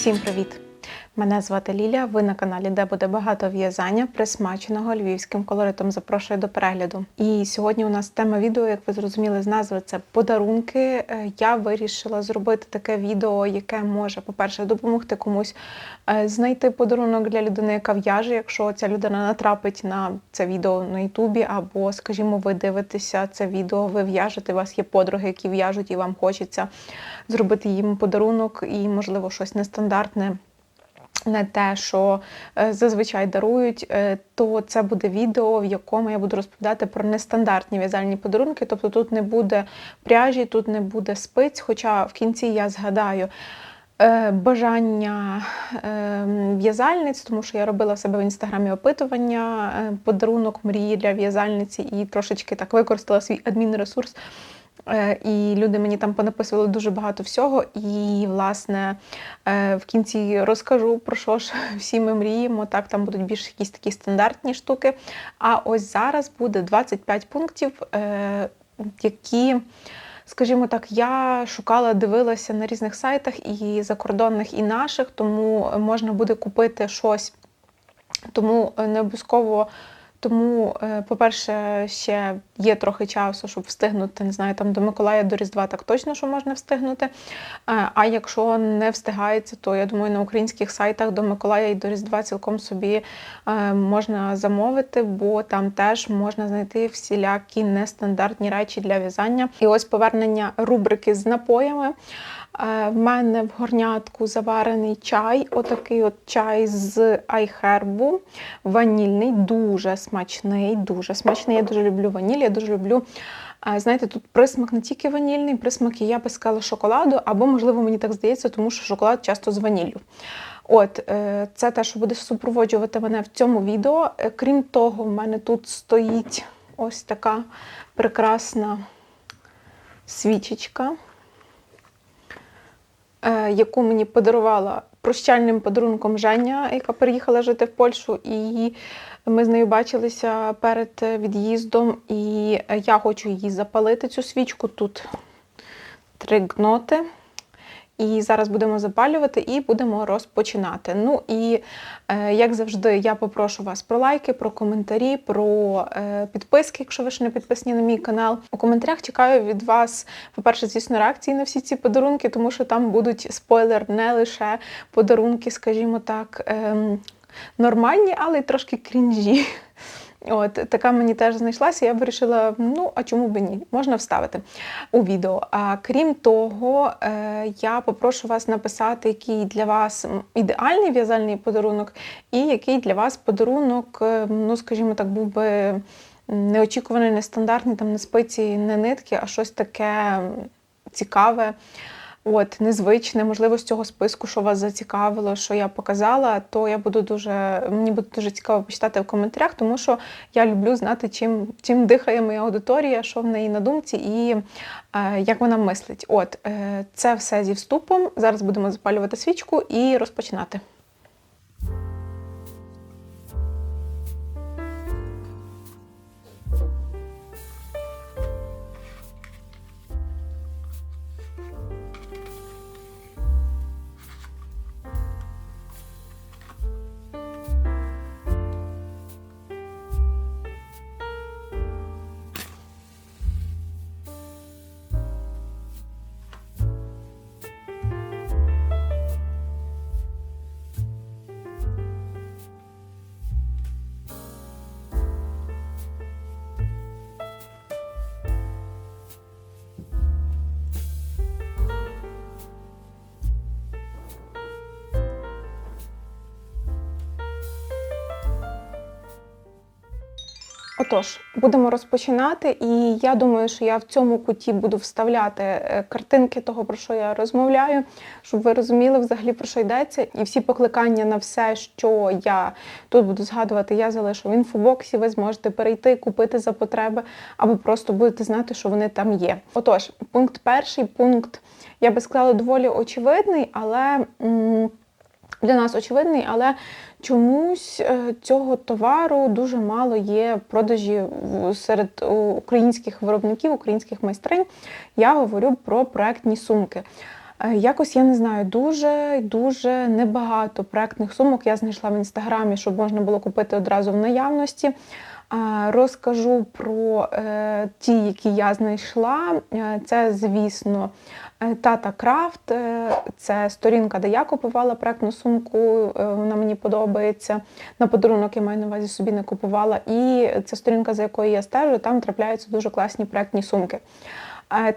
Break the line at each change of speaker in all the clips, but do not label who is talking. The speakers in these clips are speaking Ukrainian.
Всім привіт! Мене звати Ліля. Ви на каналі, де буде багато в'язання, присмаченого львівським колоритом. Запрошую до перегляду. І сьогодні у нас тема відео, як ви зрозуміли з назви, це подарунки. Е, Я вирішила зробити таке відео, яке може, по-перше, допомогти комусь е, знайти подарунок для людини, яка в'яже, якщо ця людина натрапить на це відео на Ютубі, або, скажімо, ви дивитеся це відео, ви в'яжете, у вас є подруги, які в'яжуть, і вам хочеться зробити їм подарунок і, можливо, щось нестандартне не те, що е, зазвичай дарують, е, то це буде відео, в якому я буду розповідати про нестандартні в'язальні подарунки. Тобто тут не буде пряжі, тут не буде спиць, хоча в кінці я згадаю. е, Бажання в'язальниць, тому що я робила в себе в інстаграмі опитування, подарунок мрії для в'язальниці і трошечки так використала свій адмінресурс. Е, І люди мені там понаписували дуже багато всього. І, власне, е, в кінці розкажу про що ж всі ми мріємо. Так, там будуть більш якісь такі стандартні штуки. А ось зараз буде 25 пунктів, е, які. Скажімо так, я шукала, дивилася на різних сайтах і закордонних, і наших, тому можна буде купити щось. Тому не обов'язково тому, е, по-перше, ще є трохи часу, щоб встигнути, не знаю, там до Миколая, до Різдва так точно, що можна встигнути. Е, А якщо не встигається, то я думаю, на українських сайтах до Миколая і до Різдва цілком собі е, можна замовити, бо там теж можна знайти всілякі нестандартні речі для в'язання. І ось повернення рубрики з напоями. В мене в горнятку заварений чай, отакий от чай з айхербу, ванільний, дуже смачний, дуже смачний. Я дуже люблю ваніль, я дуже люблю. Знаєте, тут присмак не тільки ванільний, присмак, я би сказала, шоколаду, або, можливо, мені так здається, тому що шоколад часто з ваніллю. От, е, це те, що буде супроводжувати мене в цьому відео. Е, Крім того, в мене тут стоїть ось така прекрасна свічечка е, яку мені подарувала прощальним подарунком Женя, яка переїхала жити в Польщу, і ми з нею бачилися перед від'їздом. І я хочу її запалити, цю свічку. Тут три гноти. І зараз будемо запалювати і будемо розпочинати. Ну і е, як завжди, я попрошу вас про лайки, про коментарі, про е, підписки, якщо ви ще не підписані на мій канал. У коментарях чекаю від вас, по-перше, звісно, реакції на всі ці подарунки, тому що там будуть спойлер, не лише подарунки, скажімо так, ем, нормальні, але й трошки крінжі. От така мені теж знайшлася. Я вирішила, ну а чому б ні? Можна вставити у відео. А крім того, е, я попрошу вас написати, який для вас ідеальний в'язальний подарунок, і який для вас подарунок, е, ну скажімо так, був би неочікуваний, нестандартний, там не спиці, не нитки, а щось таке цікаве. От, незвичне, можливо, з цього списку, що вас зацікавило, що я показала, то я буду дуже, мені буде дуже цікаво почитати в коментарях, тому що я люблю знати, чим, чим дихає моя аудиторія, що в неї на думці і е, як вона мислить. От, е, це все зі вступом. Зараз будемо запалювати свічку і розпочинати. Отож, будемо розпочинати, і я думаю, що я в цьому куті буду вставляти е, картинки того, про що я розмовляю, щоб ви розуміли взагалі про що йдеться. І всі покликання на все, що я тут буду згадувати, я залишу в інфобоксі. Ви зможете перейти, купити за потреби, або просто будете знати, що вони там є. Отож, пункт перший, пункт, я би сказала, доволі очевидний, але. м, для нас очевидний, але чомусь е, цього товару дуже мало є продажі серед українських виробників, українських майстринь. Я говорю про проектні сумки. Е, Якось я не знаю, дуже дуже небагато проектних сумок я знайшла в інстаграмі, щоб можна було купити одразу в наявності. Розкажу про е, ті, які я знайшла. Е, Це, звісно, е, Тата Крафт. Це сторінка, де я купувала проектну сумку. Вона мені подобається. На подарунок я маю на увазі собі не купувала. І це сторінка, за якою я стежу, там трапляються дуже класні проектні сумки.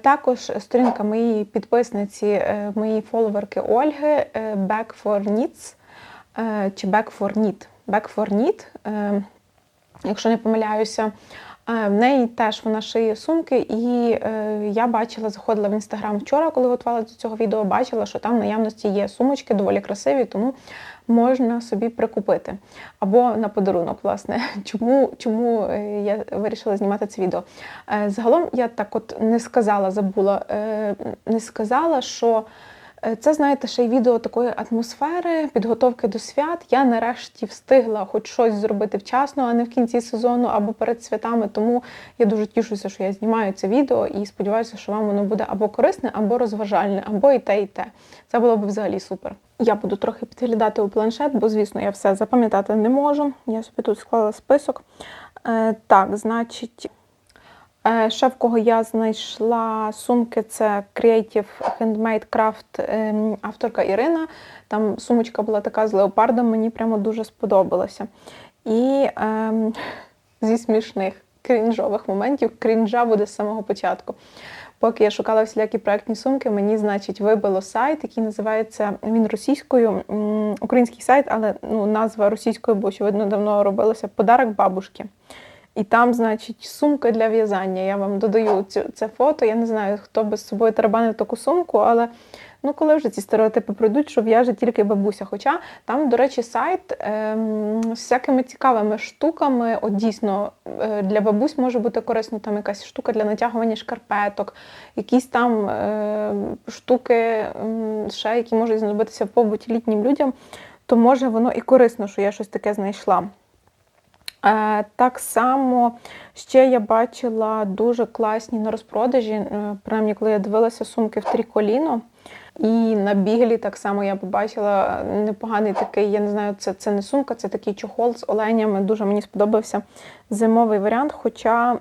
Також сторінка моєї підписниці, моєї фоловерки Ольги Back for Needs чи Back for Need. Back for Need, якщо не помиляюся. Е, В неї теж вона шиє сумки, і е, я бачила, заходила в інстаграм вчора, коли готувала до цього відео, бачила, що там в наявності є сумочки доволі красиві, тому можна собі прикупити. Або на подарунок, власне. Чому, чому е, я вирішила знімати це відео? Е, Загалом я так от не сказала, забула, е, не сказала, що. Е, Це, знаєте, ще й відео такої атмосфери, підготовки до свят. Я нарешті встигла хоч щось зробити вчасно, а не в кінці сезону або перед святами. Тому я дуже тішуся, що я знімаю це відео і сподіваюся, що вам воно буде або корисне, або розважальне, або і те, і те. Це було б взагалі супер. Я буду трохи підглядати у планшет, бо, звісно, я все запам'ятати не можу. Я собі тут склала список. Е, так, значить. Е, Ще в кого я знайшла сумки, це Creative Handmade Craft ем, авторка Ірина. Там сумочка була така з леопардом, мені прямо дуже сподобалася. І ем, зі смішних крінжових моментів крінжа буде з самого початку. Поки я шукала всілякі проектні сумки, мені, значить, вибило сайт, який називається він російською, український сайт, але ну, назва російською, бо очевидно давно робилася Подарок бабушки. І там, значить, сумка для в'язання. Я вам додаю цю, це фото. Я не знаю, хто би з собою тарабанив таку сумку, але ну коли вже ці стереотипи пройдуть, що в'яже тільки бабуся. Хоча там, до речі, сайт ем, з всякими цікавими штуками. От дійсно е, для бабусь може бути корисно там якась штука для натягування шкарпеток, якісь там е, штуки, м, ще які можуть знадобитися в побуті літнім людям. То може воно і корисно, що я щось таке знайшла. Е, Так само ще я бачила дуже класні на розпродажі, е, принаймні, коли я дивилася сумки в Тріколіно. І на біглі так само я побачила непоганий такий, я не знаю, це, це не сумка, це такий чохол з оленями. Дуже мені сподобався зимовий варіант, хоча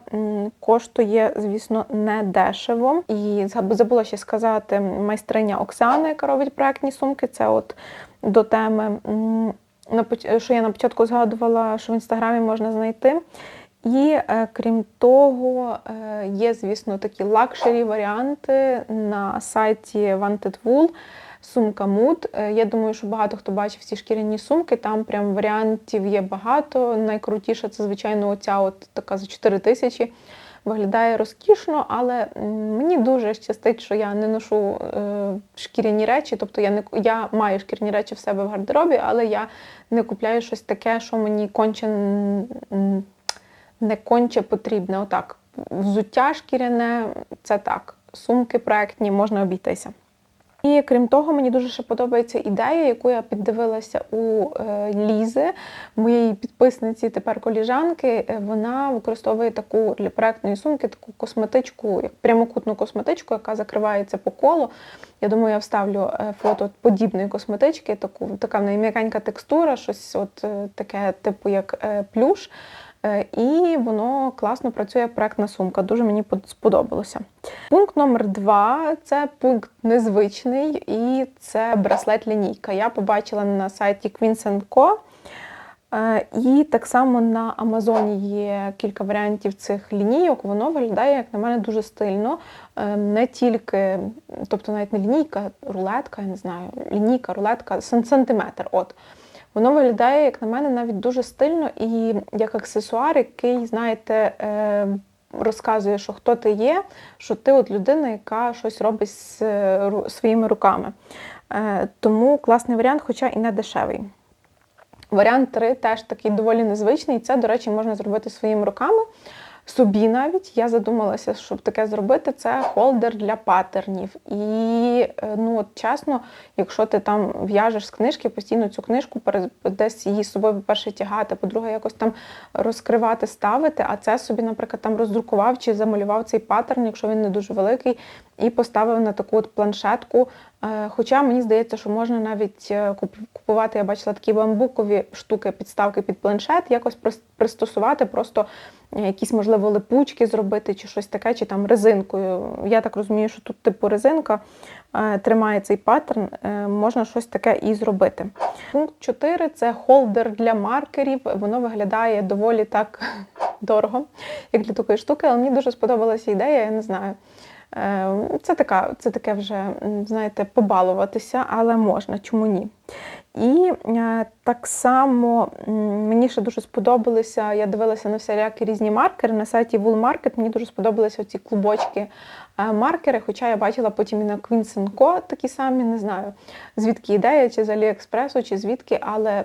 коштує, звісно, не дешево. І забула ще сказати майстриня Оксана, яка робить проектні сумки. Це от до теми. Поч- що я на початку згадувала, що в інстаграмі можна знайти. І е, крім того, е, є, звісно, такі лакшері варіанти на сайті Wanted Wool. Сумка Mood. Е, Я думаю, що багато хто бачив ці шкіряні сумки. Там прям варіантів є багато. Найкрутіша це, звичайно, оця от така за 4 тисячі. Виглядає розкішно, але мені дуже щастить, що я не ношу е, шкіряні речі. Тобто я не я маю шкіряні речі в себе в гардеробі, але я не купляю щось таке, що мені конче не конче потрібне. Отак, взуття шкіряне це так. Сумки проектні можна обійтися. І крім того, мені дуже ще подобається ідея, яку я піддивилася у е, Лізи, моєї підписниці, тепер коліжанки. Е, Вона використовує таку для проектної сумки, таку косметичку, як прямокутну косметичку, яка закривається по колу. Я думаю, я вставлю е, фото подібної косметички, таку, така в неї м'якенька текстура, щось от таке, типу як плюш. Е, І воно класно працює проектна сумка. Дуже мені сподобалося. Пункт номер два це пункт незвичний, і це браслет-лінійка. Я побачила на сайті Queens Co. Е, І так само на Амазоні є кілька варіантів цих лінійок. Воно виглядає, як на мене, дуже стильно. Е, Не тільки, тобто навіть не лінійка, рулетка, я не знаю, лінійка, рулетка, сантиметр. От. Воно виглядає, як на мене, навіть дуже стильно і як аксесуар, який, знаєте, е, розказує, що хто ти є, що ти от людина, яка щось робить з е, своїми руками. Е, Тому класний варіант, хоча і не дешевий. Варіант 3 теж такий доволі незвичний. і Це, до речі, можна зробити своїми руками. Собі навіть я задумалася, щоб таке зробити. Це холдер для патернів. І е, ну от чесно, якщо ти там в'яжеш з книжки, постійно цю книжку десь її з собою, по-перше, тягати, по-друге, якось там розкривати, ставити. А це собі, наприклад, там роздрукував чи замалював цей паттерн, якщо він не дуже великий, і поставив на таку от планшетку. Е, Хоча мені здається, що можна навіть е, купувати, я бачила такі бамбукові штуки, підставки під планшет, якось пристосувати, просто е, якісь, можливо, липучки зробити, чи щось таке, чи там резинкою. Я так розумію, що тут типу резинка тримає цей паттерн, можна щось таке і зробити. Пункт 4 це холдер для маркерів. Воно виглядає доволі так дорого, як для такої штуки, але мені дуже сподобалася ідея, я не знаю. Е, Це така, це таке вже, знаєте, побалуватися, але можна, чому ні. І е, так само мені ще дуже сподобалися, я дивилася на всілякі різні маркери на сайті Wool Market, мені дуже сподобалися ці клубочки е, хоча я бачила потім і на Co такі самі, не знаю, звідки ідея, чи з Аліекспресу, чи звідки, але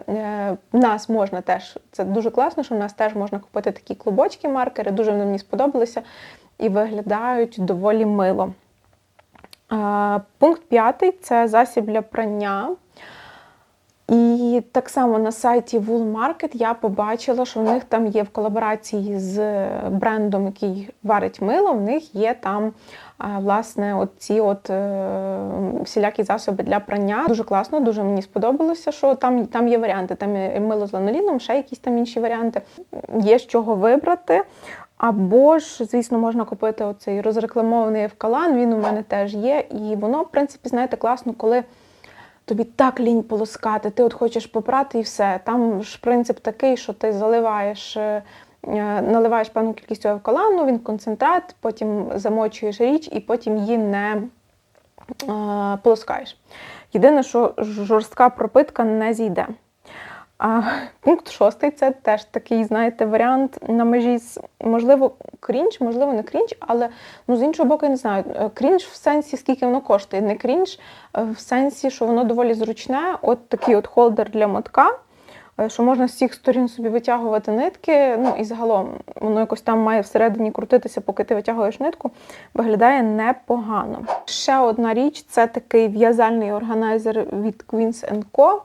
в нас можна теж, це дуже класно, що в нас теж можна купити такі клубочки маркери, дуже вони мені сподобалися і виглядають доволі мило. Е, Пункт п'ятий це засіб для прання. І так само на сайті Wool Market я побачила, що в них там є в колаборації з брендом, який варить мило, в них є там власне от ці от е, всілякі засоби для прання. Дуже класно, дуже мені сподобалося, що там, там є варіанти. Там є мило з ланоліном, ще якісь там інші варіанти. Є з чого вибрати. Або ж, звісно, можна купити оцей розрекламований евкалан, він у мене теж є. І воно, в принципі, знаєте, класно, коли тобі так лінь полоскати, ти от хочеш попрати і все. Там ж принцип такий, що ти заливаєш, е, е, наливаєш певну кількість евкалану, він концентрат, потім замочуєш річ і потім її не е, полоскаєш. Єдине, що жорстка пропитка не зійде. А пункт шостий це теж такий, знаєте, варіант на межі з можливо крінж, можливо, не крінж, але ну з іншого боку, я не знаю. е, Крінж в сенсі, скільки воно коштує. Не крінж е, в сенсі, що воно доволі зручне. От такий от холдер для мотка, е, що можна з всіх сторін собі витягувати нитки. Ну і загалом воно якось там має всередині крутитися, поки ти витягуєш нитку. Виглядає непогано. Ще одна річ це такий в'язальний органайзер від Queens Co.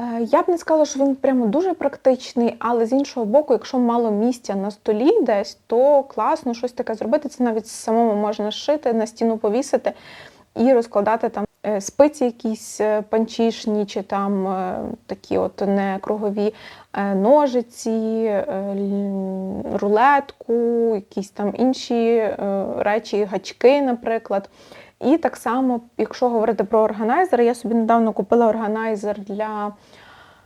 Е, Я б не сказала, що він прямо дуже практичний, але з іншого боку, якщо мало місця на столі десь, то класно щось таке зробити. Це навіть самому можна шити, на стіну повісити і розкладати там е, спиці якісь е, панчішні, чи там такі от не кругові ножиці, рулетку, якісь там інші речі, гачки, наприклад. І так само, якщо говорити про органайзер, я собі недавно купила органайзер для.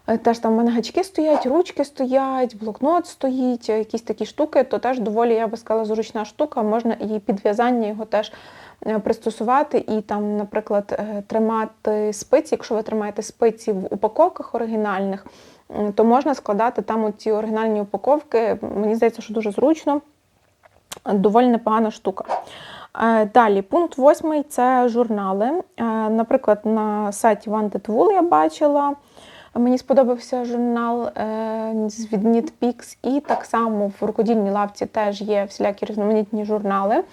е, Теж там в мене гачки стоять, ручки стоять, блокнот стоїть, е, якісь такі штуки, то теж доволі, я би сказала, зручна штука. Можна і під в'язання його теж е, пристосувати, і там, наприклад, тримати спиці. Якщо ви тримаєте спиці в упаковках оригінальних, то можна складати там ці оригінальні упаковки. Мені здається, що дуже зручно, доволі непогана штука. Е, Далі, пункт восьмий це журнали. Е, Наприклад, на сайті Wool я бачила. Мені сподобався журнал е, від Нітпікс, і так само в рукодільній лавці теж є всілякі різноманітні журнали.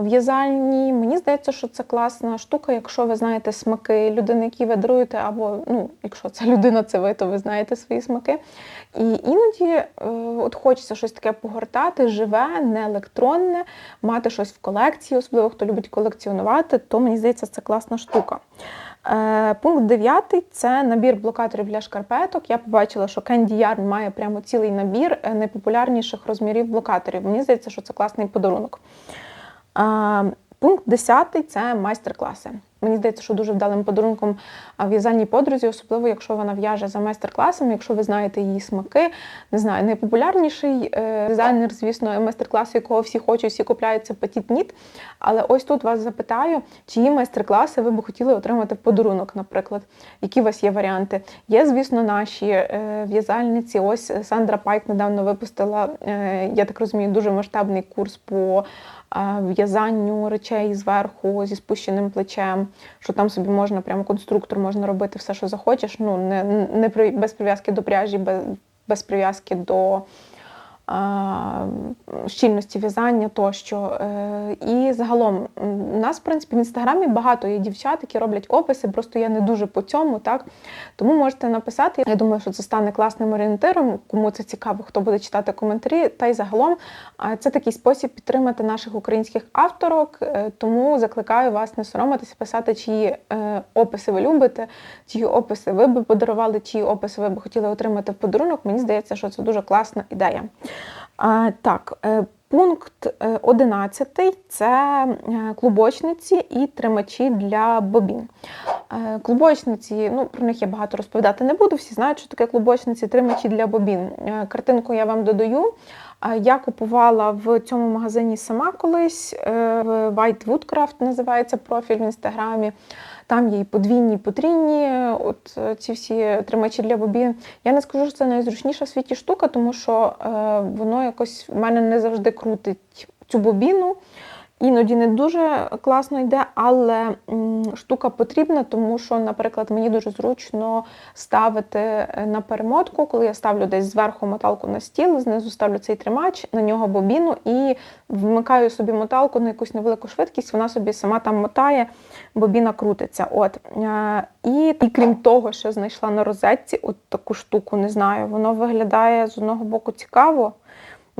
В'язальні, мені здається, що це класна штука, якщо ви знаєте смаки людини, які ви даруєте, або ну, якщо це людина, це ви, то ви знаєте свої смаки. І іноді е, от хочеться щось таке погортати, живе, не електронне, мати щось в колекції, особливо хто любить колекціонувати, то мені здається, це класна штука. Е, Пункт 9 це набір блокаторів для шкарпеток. Я побачила, що Candy Yarn має прямо цілий набір е, найпопулярніших розмірів блокаторів. Мені здається, що це класний подарунок. Е, Пункт 10 це майстер-класи. Мені здається, що дуже вдалим подарунком а, в'язальній подрузі, особливо якщо вона в'яже за майстер-класом, якщо ви знаєте її смаки. Не знаю, найпопулярніший е, дизайнер, звісно, майстер-клас, якого всі хочуть, всі купляють, це Petit Knit. Але ось тут вас запитаю, чиї майстер-класи ви б хотіли отримати подарунок, наприклад. Які у вас є варіанти? Є, звісно, наші е, в'язальниці. Ось Сандра Пайк недавно випустила, е, я так розумію, дуже масштабний курс по в'язанню речей зверху зі спущеним плечем, що там собі можна прямо конструктор, можна робити все, що захочеш. Ну не, не при, без прив'язки до пряжі, без, без прив'язки до щільності в'язання тощо. Е, І загалом у нас, в принципі, в інстаграмі багато є дівчат, які роблять описи, просто я не дуже по цьому, так? Тому можете написати. Я думаю, що це стане класним орієнтиром, кому це цікаво, хто буде читати коментарі. Та й загалом це такий спосіб підтримати наших українських авторок. е, Тому закликаю вас не соромитися, писати, чиї е, описи ви любите, чиї описи ви би подарували, чиї описи ви б хотіли отримати в подарунок. Мені здається, що це дуже класна ідея. Так, е, пункт е, 11 це е, клубочниці і тримачі для бобін. Е, Клубочниці, ну про них я багато розповідати не буду. Всі знають, що таке клубочниці, тримачі для бобін. Е, Картинку я вам додаю. Я купувала в цьому магазині сама колись. е, White Woodcraft називається профіль в інстаграмі. Там є і подвійні, і потрійні, от е, ці всі тримачі для бобін. Я не скажу, що це найзручніша в світі штука, тому що е, воно якось в мене не завжди крутить цю бобіну. Іноді не дуже класно йде, але штука потрібна, тому що, наприклад, мені дуже зручно ставити е, на перемотку, коли я ставлю десь зверху моталку на стіл, знизу ставлю цей тримач, на нього бобіну і вмикаю собі моталку на якусь невелику швидкість, вона собі сама там мотає, бобіна крутиться. От. Е, І, і крім того, що знайшла на розетці от таку штуку, не знаю, воно виглядає з одного боку цікаво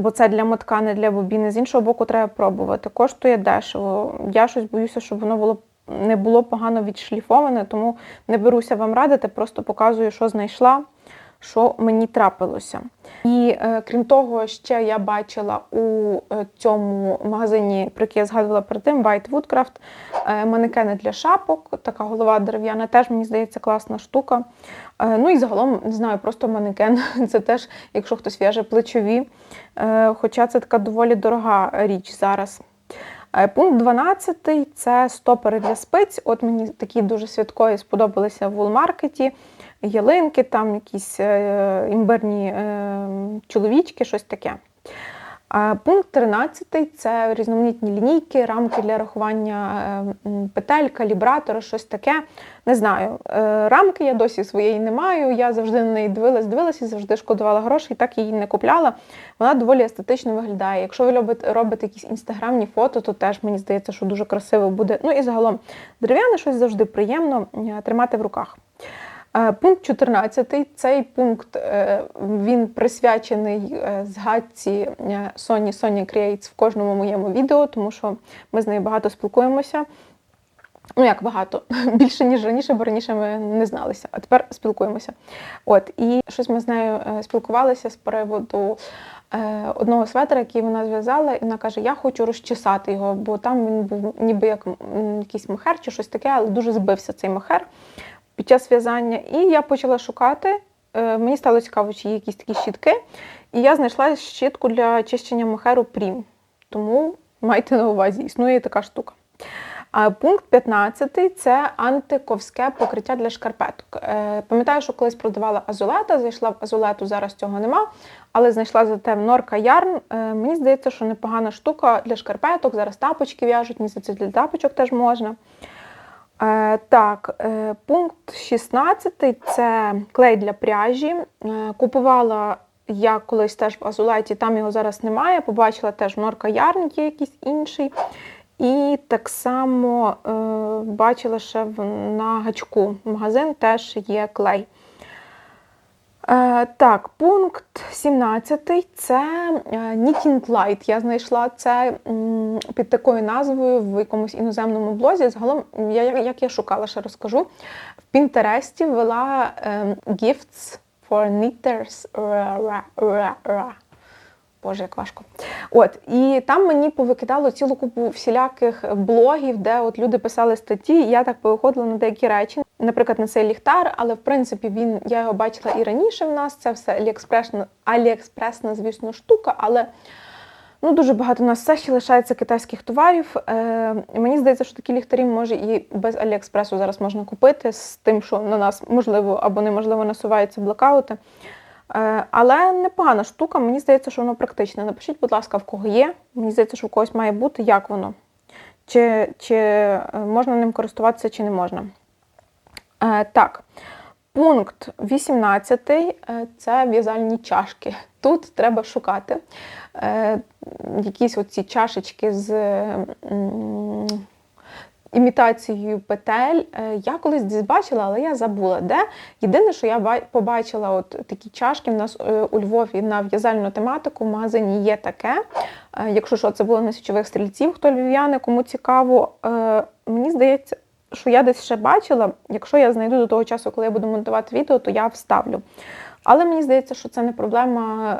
бо це для мотка, не для бобіни. З іншого боку, треба пробувати. Коштує дешево. Я щось боюся, щоб воно було не було погано відшліфоване, тому не беруся вам радити, просто показую, що знайшла, що мені трапилося. І е, крім того, ще я бачила у е, цьому магазині, про який я згадувала перед тим, White Woodcraft, е, манекени для шапок, така голова дерев'яна, теж мені здається класна штука. Ну і загалом, не знаю, просто манекен. Це теж, якщо хтось в'яже плечові. Хоча це така доволі дорога річ зараз. Пункт 12 це стопери для спиць. От мені такі дуже святкові сподобалися в Улмаркеті. Ялинки, там якісь е, імбирні е, чоловічки, щось таке. Пункт 13 це різноманітні лінійки, рамки для рахування е, петель, калібратори, щось таке. Не знаю. Рамки я досі своєї не маю. Я завжди на неї дивилась, дивилась і завжди шкодувала грошей, так її не купляла. Вона доволі естетично виглядає. Якщо ви любите робите якісь інстаграмні фото, то теж мені здається, що дуже красиво буде. Ну і загалом дерев'яне щось завжди приємно тримати в руках. Е, Пункт 14. Цей пункт е, він присвячений е, згадці Соні Соні Creates в кожному моєму відео, тому що ми з нею багато спілкуємося. Ну, як багато, більше, ніж раніше, бо раніше ми не зналися, а тепер спілкуємося. От, і щось ми з нею спілкувалися з приводу одного светра, який вона зв'язала, і вона каже: Я хочу розчесати його, бо там він був ніби як якийсь мохер чи щось таке, але дуже збився цей мохер під час в'язання. І я почала шукати. Е, Мені стало цікаво, чи є якісь такі щітки. І я знайшла щітку для чищення мохеру Прім. Тому майте на увазі, існує така штука. А пункт 15 це антиковське покриття для шкарпеток. Е, Пам'ятаю, що колись продавала азулета, зайшла в азулету, зараз цього нема, але знайшла зате Норка Ярн. Е, Мені здається, що непогана штука для шкарпеток. Зараз тапочки в'яжуть, мені здається, для тапочок теж можна. Е, Так, е, пункт 16 це клей для пряжі. Е, Купувала я колись теж в Азулеті, там його зараз немає. Побачила теж Норка Ярн є якийсь інший. І так само бачила ще на гачку магазин теж є клей. Е, так, пункт 17 це е, Knitting Light. Я знайшла це під такою назвою в якомусь іноземному блозі. Загалом, я, як я шукала, ще розкажу. В Пінтересті ввела е, Gifts for Knitters. Боже, як важко. От, і там мені повикидало цілу купу всіляких блогів, де от люди писали статті, і я так повиходила на деякі речі. Наприклад, на цей ліхтар, але в принципі він я його бачила і раніше в нас. Це все аліекспресна, аліекспресна звісно, штука, але ну, дуже багато у нас ще лишається китайських товарів. Е, мені здається, що такі ліхтарі може і без Аліекспресу зараз можна купити, з тим, що на нас можливо або неможливо насуваються блекаути. Е, Але непогана штука, мені здається, що воно практичне. Напишіть, будь ласка, в кого є. Мені здається, що в когось має бути, як воно. Чи, чи е, можна ним користуватися, чи не можна. Е, Так. Пункт 18 е, це в'язальні чашки. Тут треба шукати е, якісь оці чашечки з імітацією петель. Я колись десь бачила, але я забула де. Єдине, що я побачила, от такі чашки в нас у Львові на в'язальну тематику в магазині є таке. Якщо що, це було на січових стрільців, хто львів'яни, кому цікаво. Мені здається, що я десь ще бачила. Якщо я знайду до того часу, коли я буду монтувати відео, то я вставлю. Але мені здається, що це не проблема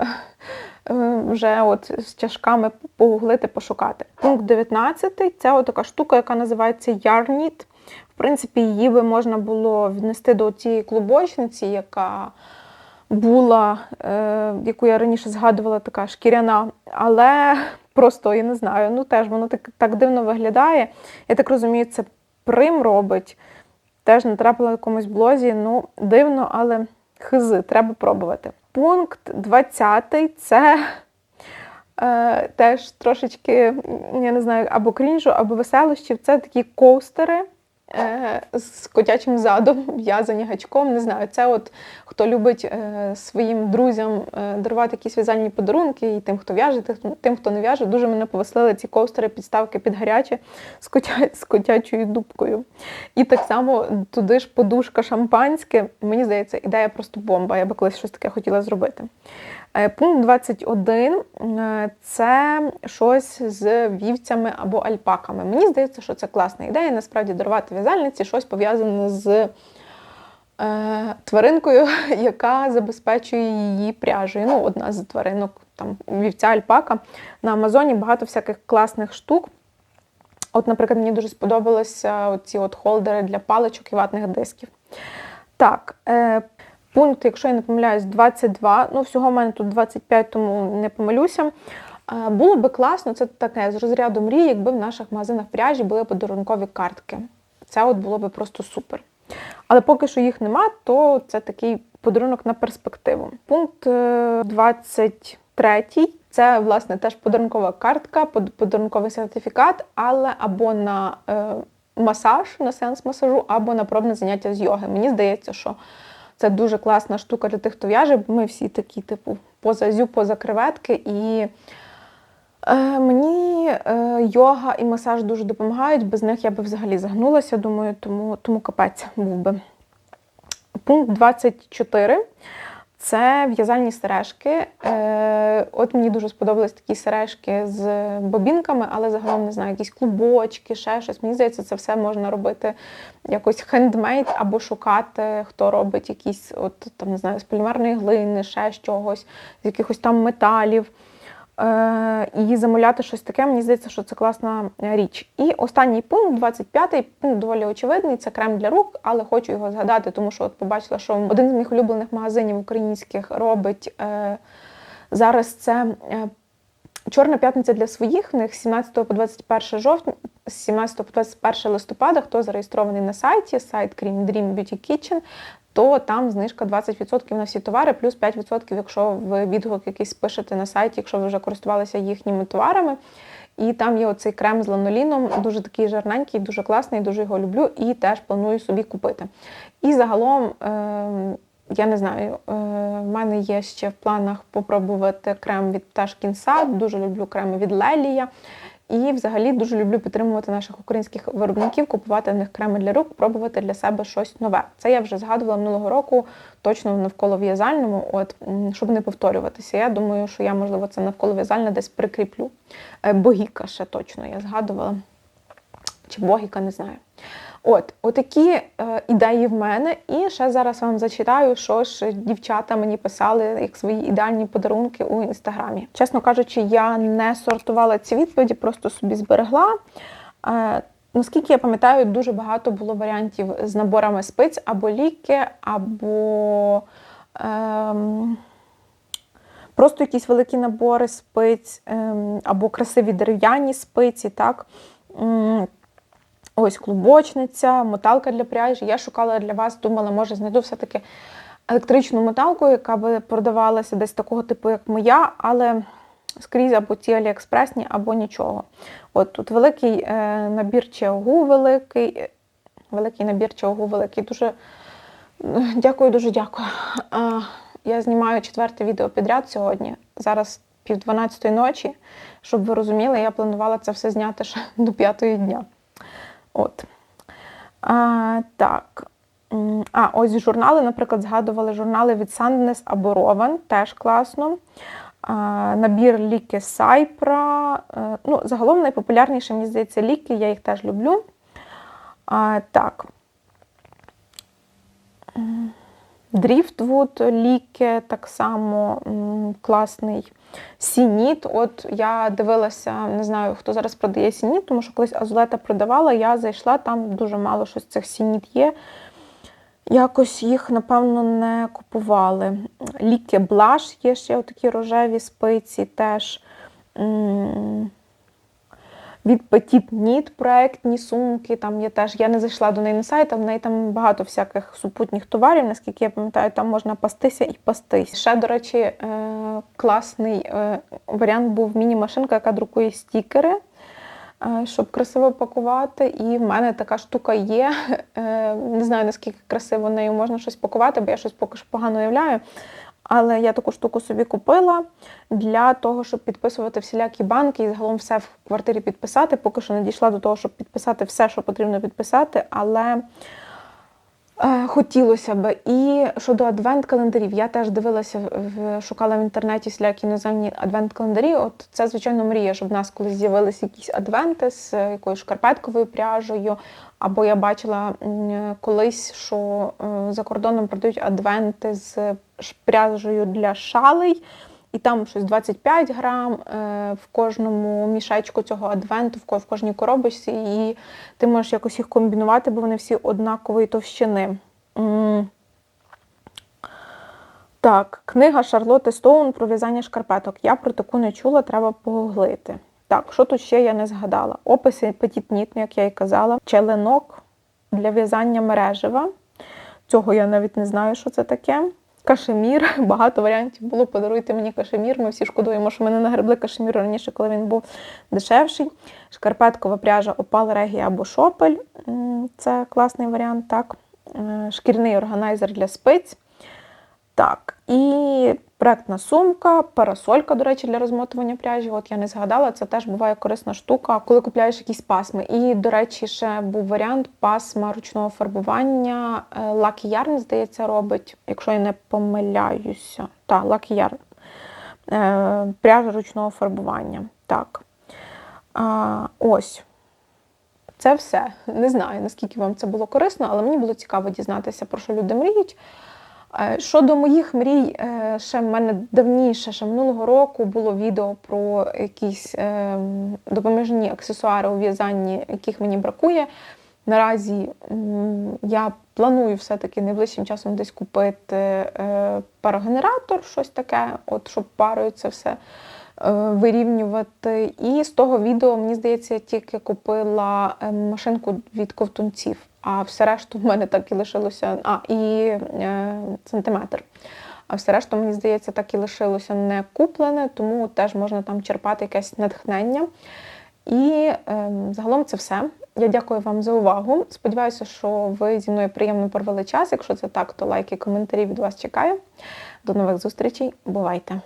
е, вже от з чашками погуглити, пошукати. Пункт 19 це от така штука, яка називається Yarnit. В принципі, її би можна було віднести до цієї клубочниці, яка була, е, яку я раніше згадувала, така шкіряна, але просто я не знаю, ну теж воно так, так дивно виглядає. Я так розумію, це прим робить. Теж натрапила в якомусь блозі. Ну, дивно, але хизи, треба пробувати. Пункт 20 це е, теж трошечки, я не знаю, або крінжу, або веселощів. Це такі коустери з котячим задом, в'язані гачком. Не знаю, це от хто любить е, своїм друзям е, дарувати якісь в'язальні подарунки, і тим, хто в'яже, тим, хто не в'яже, дуже мене повеселили ці коустери, підставки під гаряче з, котя, з котячою дубкою. І так само туди ж подушка шампанське. Мені здається, ідея просто бомба. Я би колись щось таке хотіла зробити. Е, Пункт 21 е, це щось з вівцями або альпаками. Мені здається, що це класна ідея. Насправді дарувати в'язальниці щось пов'язане з е, тваринкою, яка забезпечує її пряжею. Ну, одна з тваринок, там вівця альпака. На Амазоні багато всяких класних штук. От, наприклад, мені дуже сподобалися ці от холдери для паличок і ватних дисків. Так, пункт, якщо я не помиляюсь, 22. Ну, всього в мене тут 25, тому не помилюся. Е, було би класно, це таке з розряду мрії, якби в наших магазинах пряжі були подарункові картки. Це от було би просто супер. Але поки що їх нема, то це такий подарунок на перспективу. Пункт е, 23 це, власне, теж подарункова картка, подарунковий сертифікат, але або на е, масаж, на сеанс масажу, або на пробне заняття з йоги. Мені здається, що це дуже класна штука для тих, хто в'яже, ми всі такі, типу, поза зю, поза креветки. І е, мені е, йога і масаж дуже допомагають. Без них я би взагалі загнулася, думаю, тому, тому капець був би. Пункт 24 це в'язальні сережки. Е, от мені дуже сподобались такі сережки з бобінками, але загалом не знаю, якісь клубочки, ще щось. Мені здається, це все можна робити якось хендмейд або шукати, хто робить якісь, от там не знаю, з полімерної глини, ще з чогось, з якихось там металів. Е, і замовляти щось таке, мені здається, що це класна е, річ. І останній пункт, 25-й, пункт доволі очевидний, це крем для рук, але хочу його згадати, тому що от побачила, що один з моїх улюблених магазинів українських робить е, зараз це Чорна п'ятниця для своїх, в них 17 по 21 жовтня, з 17 по 21 листопада, хто зареєстрований на сайті, сайт Cream Dream Beauty Kitchen, то там знижка 20% на всі товари, плюс 5%, якщо ви відгук якийсь пишете на сайті, якщо ви вже користувалися їхніми товарами. І там є оцей крем з ланоліном, дуже такий жарненький, дуже класний, дуже його люблю і теж планую собі купити. І загалом, е, я не знаю, е, в мене є ще в планах попробувати крем від Пташкін Сад, дуже люблю креми від Лелія. І взагалі дуже люблю підтримувати наших українських виробників, купувати в них креми для рук, пробувати для себе щось нове. Це я вже згадувала минулого року, точно навколо в'язальному, от щоб не повторюватися. Я думаю, що я, можливо, це навколо в'язальне десь прикріплю. Е, Богіка ще точно я згадувала. Чи богіка, не знаю. От, отакі е, ідеї в мене. І ще зараз вам зачитаю, що ж дівчата мені писали як свої ідеальні подарунки у інстаграмі. Чесно кажучи, я не сортувала ці відповіді, просто собі зберегла. Е, наскільки я пам'ятаю, дуже багато було варіантів з наборами спиць або ліки, або. Ем, Просто якісь великі набори спиць, ем, або красиві дерев'яні спиці, так. М, Ось клубочниця, моталка для пряжі. Я шукала для вас, думала, може, знайду все-таки електричну моталку, яка би продавалася десь такого типу, як моя, але скрізь або ці аліекспресні, або нічого. От тут великий е, набір чагу, великий, великий набір чагу, великий, дуже Дякую, дуже дякую. Я знімаю четверте відео підряд сьогодні. Зараз пів дванадцятої ночі. Щоб ви розуміли, я планувала це все зняти ще до п'ятої дня. От. А, так. А, ось журнали, наприклад, згадували журнали від Sandnes або Rowan, теж класно. А, набір ліки Сайпра. Е, Ну, загалом найпопулярніше, мені здається, ліки, я їх теж люблю. А, так. Дріфтвуд ліки так само класний. Сініт. От я дивилася, не знаю, хто зараз продає сініт, тому що колись Азулета продавала, я зайшла, там дуже мало щось цих сініт є. Якось їх, напевно, не купували. Ліки Блаш є ще такі рожеві спиці теж. Від Petit Knit проектні сумки. Там є теж, я не зайшла до неї на сайт, а в неї там багато всяких супутніх товарів, наскільки я пам'ятаю, там можна пастися і пастись. Ще, до речі, е, класний е, варіант був міні-машинка, яка друкує стікери. е, Щоб красиво пакувати, і в мене така штука є. Не знаю наскільки красиво нею можна щось пакувати, бо я щось поки що погано уявляю. Але я таку штуку собі купила для того, щоб підписувати всілякі банки і загалом все в квартирі підписати. Поки що не дійшла до того, щоб підписати все, що потрібно підписати, але хотілося б. І щодо адвент-календарів, я теж дивилася, шукала в інтернеті всілякі іноземні адвент-календарі. От це, звичайно, мрія, щоб в нас колись з'явилися якісь адвенти з е, якоюсь шкарпетковою пряжею. Або я бачила колись, що е, за кордоном продають адвенти з пряжею для шалей, і там щось 25 грам е, в кожному мішечку цього адвенту, в кожній коробочці, і ти можеш якось їх комбінувати, бо вони всі однакової товщини. Так, книга Шарлотти Стоун про в'язання шкарпеток. Я про таку не чула, треба погуглити. Так, що тут ще я не згадала? Описи петітніт, як я і казала, челенок для в'язання мережева. Цього я навіть не знаю, що це таке. Кашемір, багато варіантів було. Подаруйте мені кашемір. Ми всі шкодуємо, що ми не нагребли кашемір раніше, коли він був дешевший. Шкарпеткова пряжа Опал Регія або Шопель. Це класний варіант, так. Е, Шкірний органайзер для спиць. Так, і проектна сумка, парасолька, до речі, для розмотування пряжі. От я не згадала, це теж буває корисна штука, коли купляєш якісь пасми. І, до речі, ще був варіант пасма ручного фарбування. Е, Lucky Yarn, здається, робить, якщо я не помиляюся. Так, Lucky Yarn. Е, Пряжа ручного фарбування. Так. А, ось. Це все. Не знаю, наскільки вам це було корисно, але мені було цікаво дізнатися, про що люди мріють. Е, Щодо моїх мрій, е, ще в мене давніше, ще минулого року було відео про якісь е, допоміжні аксесуари у в'язанні, яких мені бракує. Наразі я планую все-таки найближчим часом десь купити парогенератор, щось таке, от, щоб парою це все вирівнювати. І з того відео, мені здається, я тільки купила е, машинку від ковтунців, а все решту в мене так і лишилося. А, і е, сантиметр. А все решту, мені здається, так і лишилося не куплене, тому теж можна там черпати якесь натхнення. І е, загалом це все. Я дякую вам за увагу. Сподіваюся, що ви зі мною приємно провели час. Якщо це так, то лайки, коментарі від вас чекаю. До нових зустрічей. Бувайте!